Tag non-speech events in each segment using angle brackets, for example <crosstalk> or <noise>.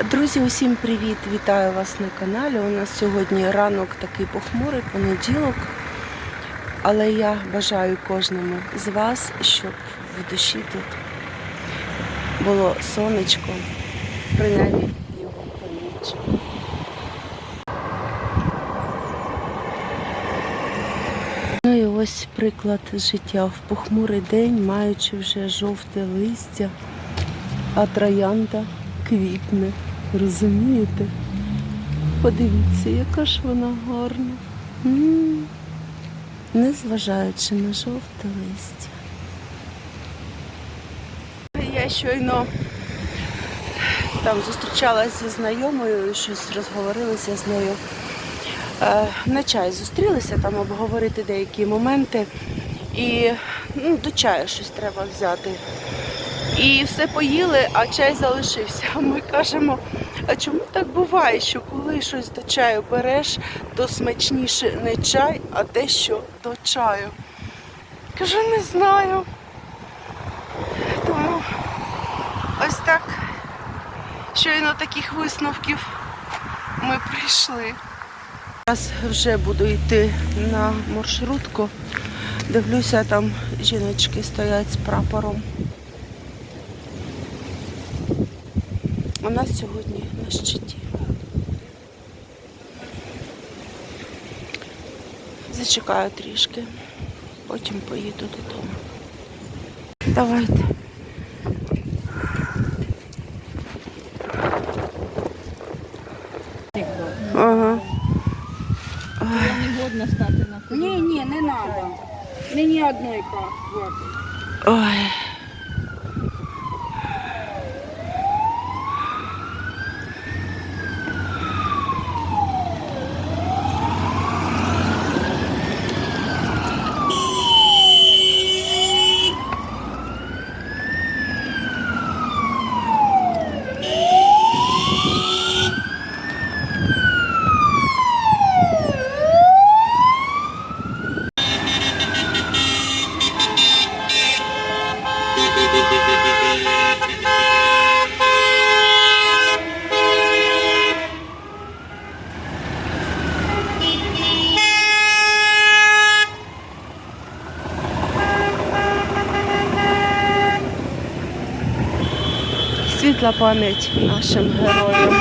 Друзі, усім привіт! Вітаю вас на каналі. У нас сьогодні ранок такий похмурий, понеділок. Але я бажаю кожному з вас, щоб в душі тут було сонечко, принаймні його поміч. Ну і ось приклад життя в похмурий день, маючи вже жовте листя, а троянда квітне. Розумієте? Подивіться, яка ж вона гарна. Незважаючи на жовте листя. Я щойно там зустрічалася зі знайомою, щось розговорилася з нею. Е, На чай зустрілися, там обговорити деякі моменти. І ну, до чаю щось треба взяти. І все поїли, а чай залишився. Ми кажемо, а чому так буває, що коли щось до чаю береш, то смачніше не чай, а те, що до чаю. Кажу, не знаю. Тому ось так щойно таких висновків ми прийшли. Зараз вже буду йти на маршрутку. Дивлюся, там жіночки стоять з прапором. У нас сьогодні на щиті. Зачекаю трішки, потім поїду додому. Давайте. Ага. Не годна стати на. Ні, ні, не треба. Мені одної хватить. Ой. Світла пам'ять нашим героям.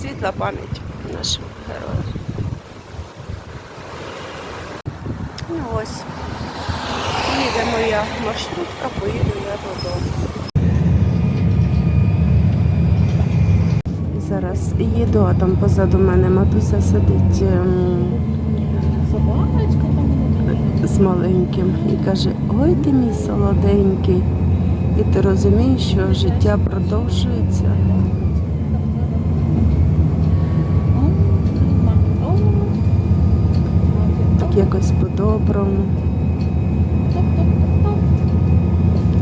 Світла пам'ять нашим героям. Ну ось. Їде моя маршрутка, поїду я додому. Зараз їду, а там позаду мене матуся сидить ем, Собачка з маленьким і каже, ой ти мій солоденький. І ти розумієш, що життя продовжується. Так якось по-доброму.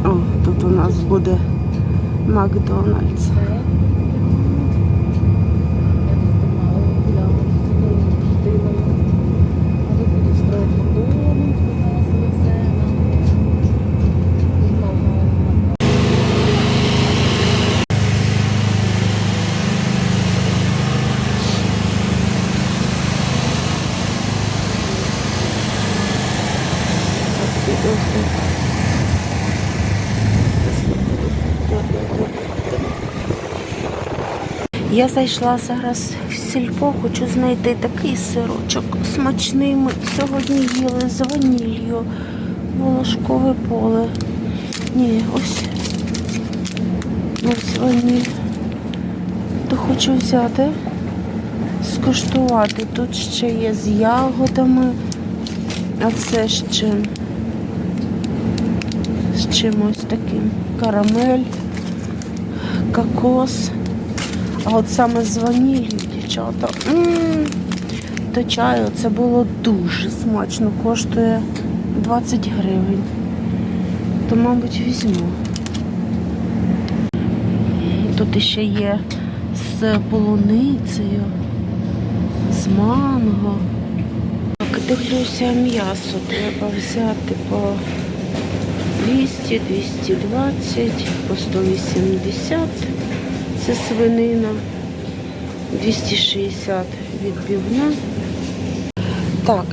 О, тут у нас буде Макдональдс. Я зайшла зараз в сільпо, хочу знайти такий сирочок смачний. Ми сьогодні їли з ванілью. Волошкове поле. Ні, ось. Ось ваніль. То хочу взяти, скуштувати. Тут ще є з ягодами. А це чим? З чимось таким. Карамель, кокос. А от саме з дівчата. м До чаю це було дуже смачно. Коштує 20 гривень. То, мабуть, візьму. Тут ще є з полуницею, з манго. Так, дивлюся, м'ясо треба взяти по 200, 220, по 180. Це свинина. 260 відбивна. Так,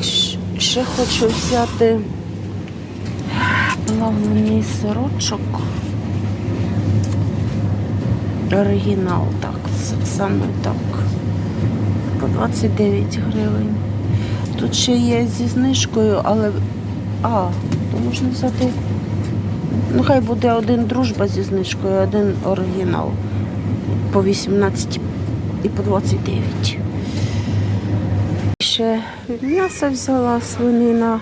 ще хочу взяти плавлений сирочок. Оригінал, так, саме так. По 29 гривень. Тут ще є зі знижкою, але. А, то можна взяти. Ну, хай буде один дружба зі знижкою, один оригінал. По 18 і по 29. Ще м'ясо взяла свинина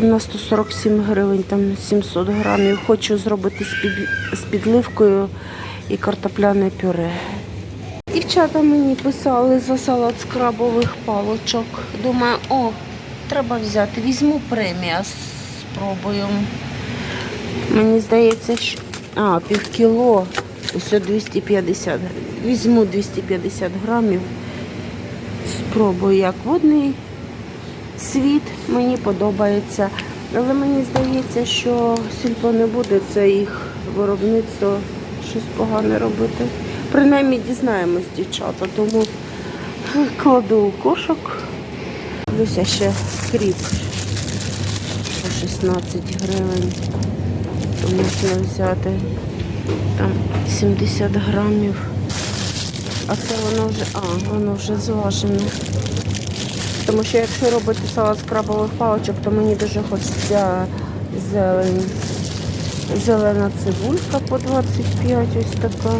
на 147 гривень, там 700 грамів. Хочу зробити з, під, з підливкою і картопляне пюре. Дівчата мені писали за салат з крабових палочок. Думаю, о, треба взяти. Візьму премія, спробую. Мені здається, що. А, пів кіло. Ось 250 гривень. Візьму 250 грамів. Спробую, як водний світ мені подобається. Але мені здається, що сільпо не буде це їх виробництво щось погане робити. Принаймні дізнаємось, дівчата, тому кладу у кошик. Дивлюся ще кріп по 16 гривень. То можна взяти там 70 грамів. А це воно вже, а, воно вже зважене. Тому що якщо робити салат з крабових паличок, то мені дуже хочеться зелень. Зелена цибулька по 25, ось така.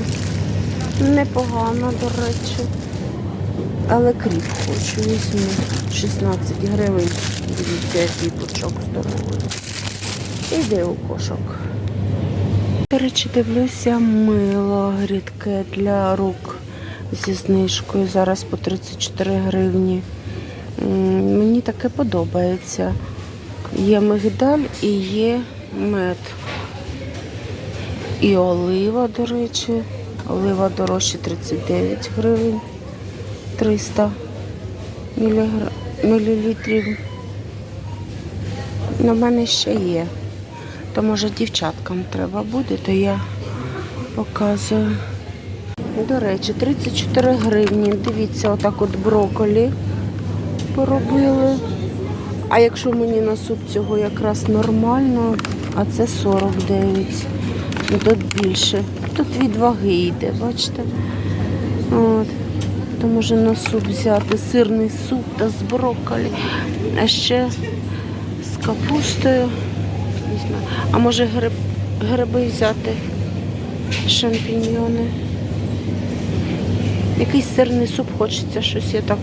Непогана, до речі. Але кріп хочу візьму. 16 гривень. Дивіться, який пучок здоровий. Іде у кошок. До речі, дивлюся мило рідке для рук зі знижкою. Зараз по 34 гривні. Мені таке подобається. Є мигдаль і є мед. І олива, до речі. Олива дорожче 39 гривень. 300 мілігра- мілілітрів. У мене ще є. То може дівчаткам треба буде, то я показую. До речі, 34 гривні. Дивіться, отак от брокколі поробили. А якщо мені на суп цього якраз нормально, а це 49. Ну, Тут більше. Тут від ваги йде, бачите? От. То може на суп взяти сирний суп та з брокколі. А ще з капустою. Знаю. А може гриб, гриби взяти, шампіньйони. Якийсь сирний суп хочеться, щось я так.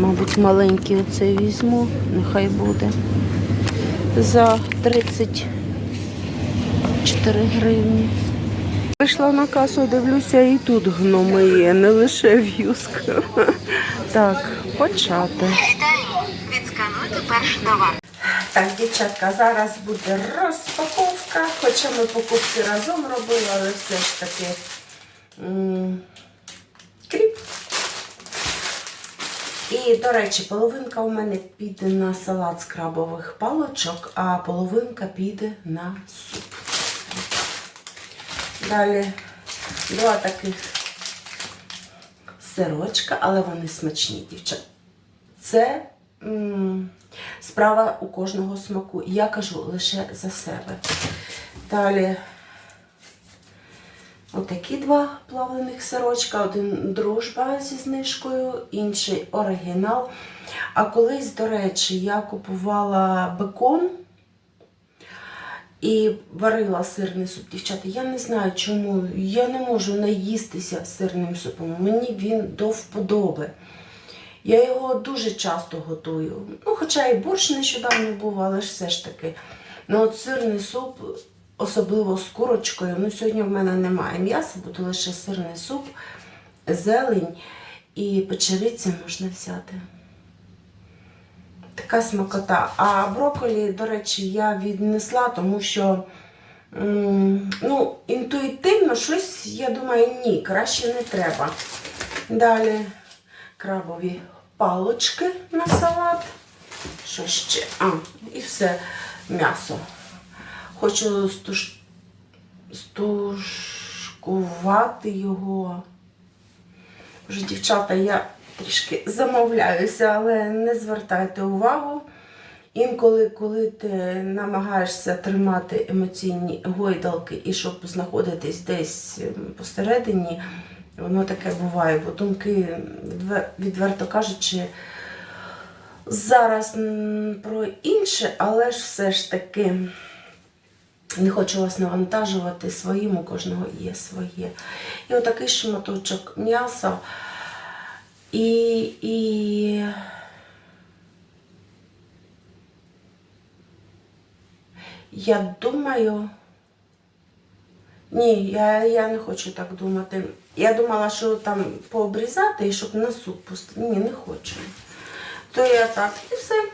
Мабуть, маленький оцей візьму, нехай буде. За 34 гривні. Прийшла на касу, дивлюся, і тут гноми є, не лише в'юзка. Так, почати. Перший товар. Так, дівчатка, зараз буде розпаковка. Хоча ми покупки разом робили, але все ж таки кріп. І, до речі, половинка у мене піде на салат з крабових палочок, а половинка піде на суп. Далі два таких сирочка, але вони смачні, дівчата. Це м, справа у кожного смаку. Я кажу лише за себе. Далі Отакі два плавлених сирочка, один дружба зі знижкою, інший оригінал. А колись, до речі, я купувала бекон і варила сирний суп. Дівчата, я не знаю чому. Я не можу наїстися сирним супом. Мені він до вподоби. Я його дуже часто готую. Ну, хоча і борщ нещодавно був, але ж все ж таки. Ну, от сирний суп, особливо з курочкою. Ну, сьогодні в мене немає м'яса, буде лише сирний суп, зелень і печериця можна взяти. Така смакота. А брокколі, до речі, я віднесла, тому що ну, інтуїтивно щось, я думаю, ні, краще не треба. Далі крабові палочки на салат. Що ще? А, і все м'ясо. Хочу стуш... стушкувати його. Вже, дівчата, я трішки замовляюся, але не звертайте увагу. Інколи, коли ти намагаєшся тримати емоційні гойдалки і щоб знаходитись десь ем, посередині, воно таке буває, бо думки, відверто кажучи, зараз про інше, але ж все ж таки не хочу вас навантажувати своїм, у кожного є своє. І отакий шматочок м'яса. І, і я думаю. Ні, я, я не хочу так думати. Я думала, що там пообрізати і щоб на суп пустити. Ні, не хочу. То я так і все.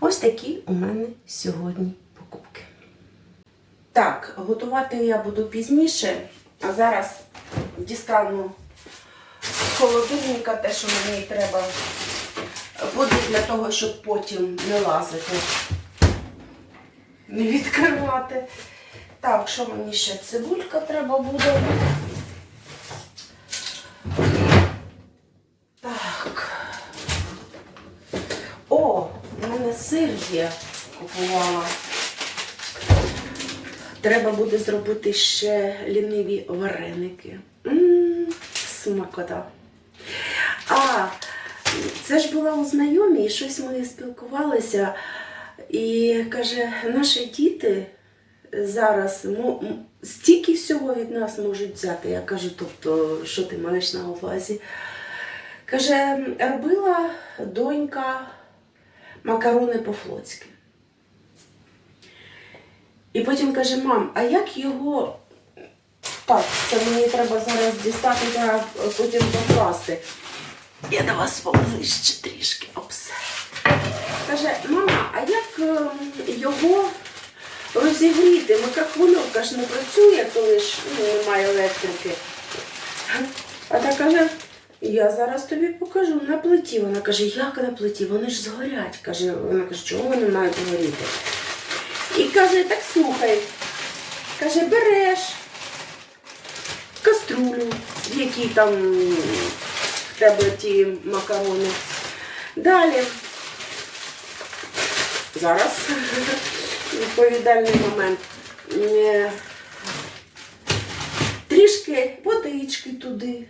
Ось такі у мене сьогодні покупки. Так, готувати я буду пізніше, а зараз дістану з холодильника те, що мені треба буде для того, щоб потім не лазити, не відкривати. Так, що мені ще цибулька треба буде. Так. О, у мене сир є, купувала. Треба буде зробити ще ліниві вареники. М, Смакота. А, це ж була у знайомій, щось ми спілкувалися. І каже, наші діти зараз стільки всього від нас можуть взяти. Я кажу, тобто, що ти маєш на увазі? Каже, робила донька макарони по-флотськи. І потім каже, мам, а як його. Так, це мені треба зараз дістати та потім покласти. Я до вас поближче трішки. Опс. Каже, мама, а як ем, його розігріти? Микрохвильовка ж не працює, коли ж ну, немає електрики. А та каже, я зараз тобі покажу на плиті. Вона каже, як на плиті? Вони ж згорять. Каже, вона каже, чого вони мають згоріти? І каже, так слухай. Каже, береш каструлю, в якій там в тебе ті макарони. Далі. Зараз відповідальний момент. Е, Трішки водички туди.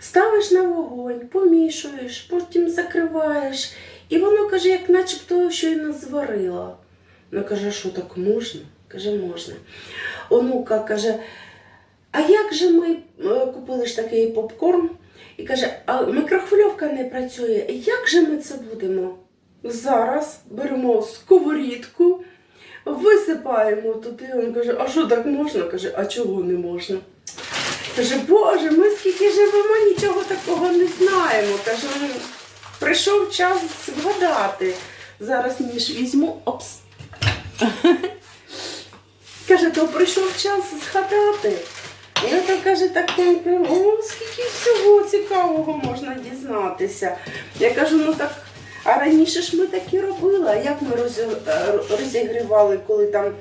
Ставиш на вогонь, помішуєш, потім закриваєш. І воно каже, як начебто щойно зварила. Вона каже, що так можна? Каже, можна. Онука каже, а як же ми е, купили ж такий попкорн? І каже, а мікрохвильовка не працює. Як же ми це будемо? Зараз беремо сковорідку, висипаємо туди. Він каже, а що так можна? Каже, а чого не можна? Каже, Боже, ми скільки живемо, нічого такого не знаємо. Каже, «Ну, прийшов час згадати. Зараз ніж візьму. Опс. <laughs> Каже, то прийшов час згадати. І ото каже, так о, скільки всього цікавого можна дізнатися. Я кажу, ну так, а раніше ж ми так і робили. А як ми е, розігрівали, коли там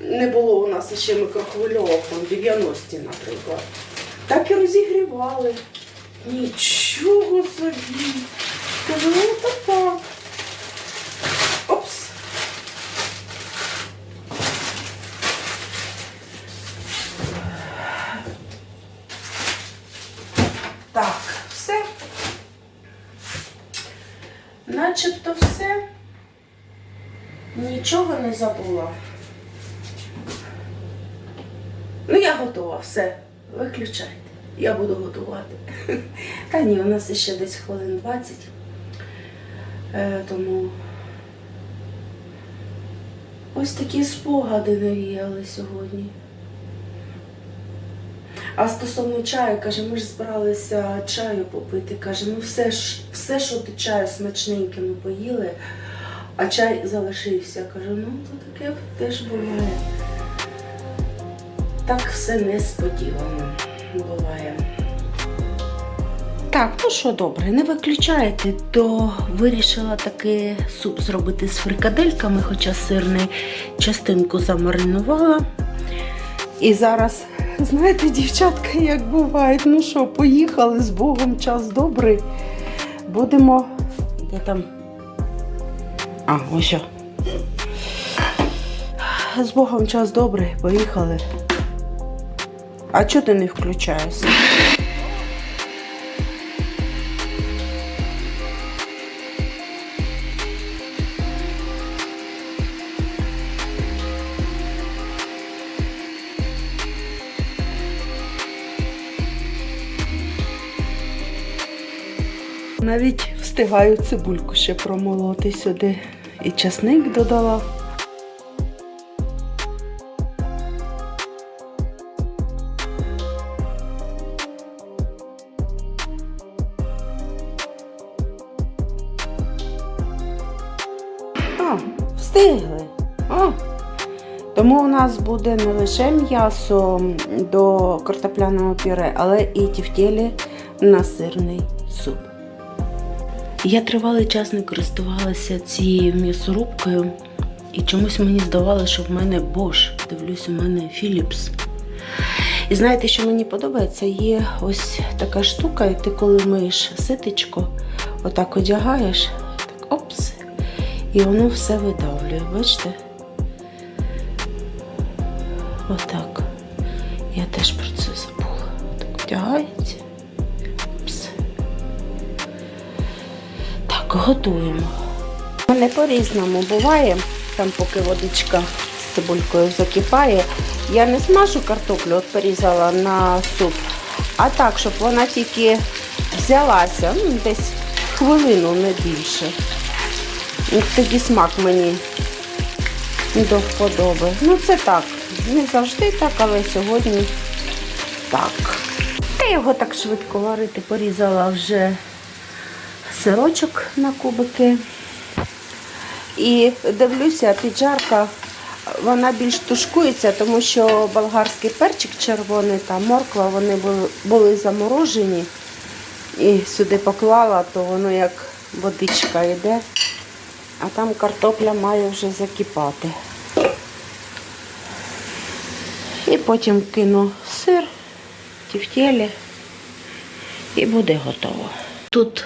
не було у нас ще микрохвильовок, там 90-ті, наприклад. Так і розігрівали. Нічого собі. Кажу, ну так. начебто все, нічого не забула. Ну, я готова, все. Виключайте. Я буду готувати. Та ні, у нас ще десь хвилин 20. Е, тому ось такі спогади навіяли сьогодні. А стосовно чаю, каже, ми ж збиралися чаю попити. Каже, ну все, все що ти чаю смачненьким ми поїли, а чай залишився. Кажу, ну то таке теж буває. Так все несподівано буває. Так, ну що добре, не виключайте, то вирішила таки суп зробити з фрикадельками, хоча сирний частинку замаринувала. І зараз, знаєте, дівчатка, як бувають, ну що, поїхали з Богом, час добрий. Будемо. Де там? А, ось. що. З Богом час добрий, поїхали. А чого ти не включаєшся? Навіть встигаю цибульку ще промолоти сюди. І часник додала. А, встигли. О. Тому у нас буде не лише м'ясо до картопляного пюре, але і тівтєлі на сирний суп. Я тривалий час не користувалася цією м'ясорубкою, і чомусь мені здавалося, що в мене Bosch, дивлюсь, у мене Philips. І знаєте, що мені подобається? Є ось така штука, і ти коли миєш ситечко, отак одягаєш, так опс, і воно все видавлює. Бачите? Отак. Я теж про це забула. Так одягається. Готуємо. Мене по-різному буває, там поки водичка з цибулькою закипає. Я не смажу картоплю, от порізала на суп, а так, щоб вона тільки взялася, ну, десь хвилину, не більше. І тоді смак мені до вподоби. Ну це так, не завжди так, але сьогодні так. Я його так швидко варити, порізала вже сирочок на кубики. І дивлюся, піджарка вона більш тушкується, тому що болгарський перчик червоний та морква вони були, заморожені. І сюди поклала, то воно як водичка йде, а там картопля має вже закипати. І потім кину сир, тівтєлі і буде готово. Тут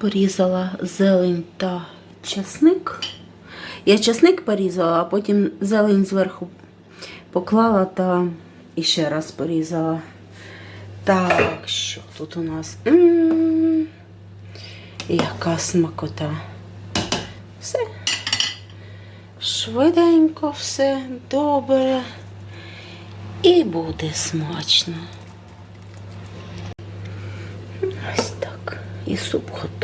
порізала зелень та часник. Я часник порізала, а потім зелень зверху поклала та ще раз порізала. Так, що тут у нас? М-м-м, яка смакота. Все. Швиденько все добре. І буде смачно. Ось так. І суп готовий.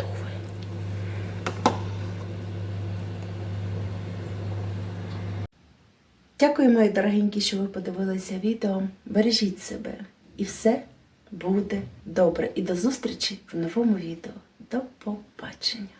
Дякую, мої дорогенькі, що ви подивилися відео. Бережіть себе. І все буде добре. І до зустрічі в новому відео. До побачення.